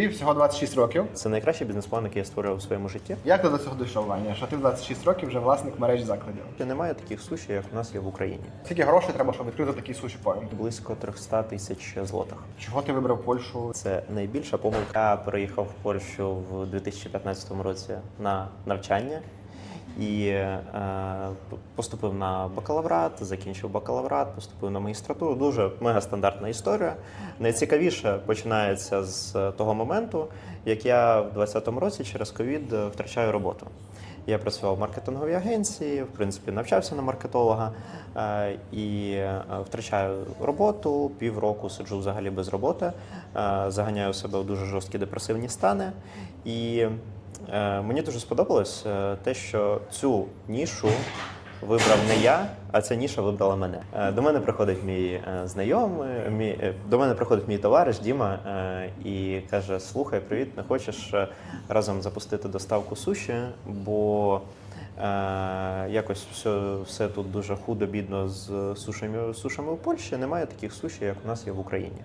Тобі всього 26 років. Це найкращий бізнес-план, який я створив у своєму житті. Як ти до цього дійшов, Ваня? Що ти в 26 років вже власник мережі закладів? Немає таких суші, як у нас є в Україні. Скільки грошей треба, щоб відкрити такий суші поінт? Близько 300 тисяч злотих. Чого ти вибрав Польщу? Це найбільша помилка. Я переїхав в Польщу в 2015 році на навчання і е, поступив на бакалаврат, закінчив бакалаврат, поступив на магістратуру. Дуже мега стандартна історія. Найцікавіше починається з того моменту, як я в 2020 році через ковід втрачаю роботу. Я працював в маркетинговій агенції, в принципі, навчався на маркетолога е, і е, втрачаю роботу. Півроку сиджу взагалі без роботи, е, заганяю себе в дуже жорсткі депресивні стани. І е, мені дуже сподобалось е, те, що цю нішу вибрав не я, а ця ніша вибрала мене. Е, До мене приходить мій е, знайомий, мій, е, до мене приходить мій товариш Діма е, і каже: Слухай, привіт, не хочеш е, разом запустити доставку суші, бо е, якось все, все тут дуже худо бідно з сушами, сушами у Польщі. Немає таких суші, як у нас є в Україні.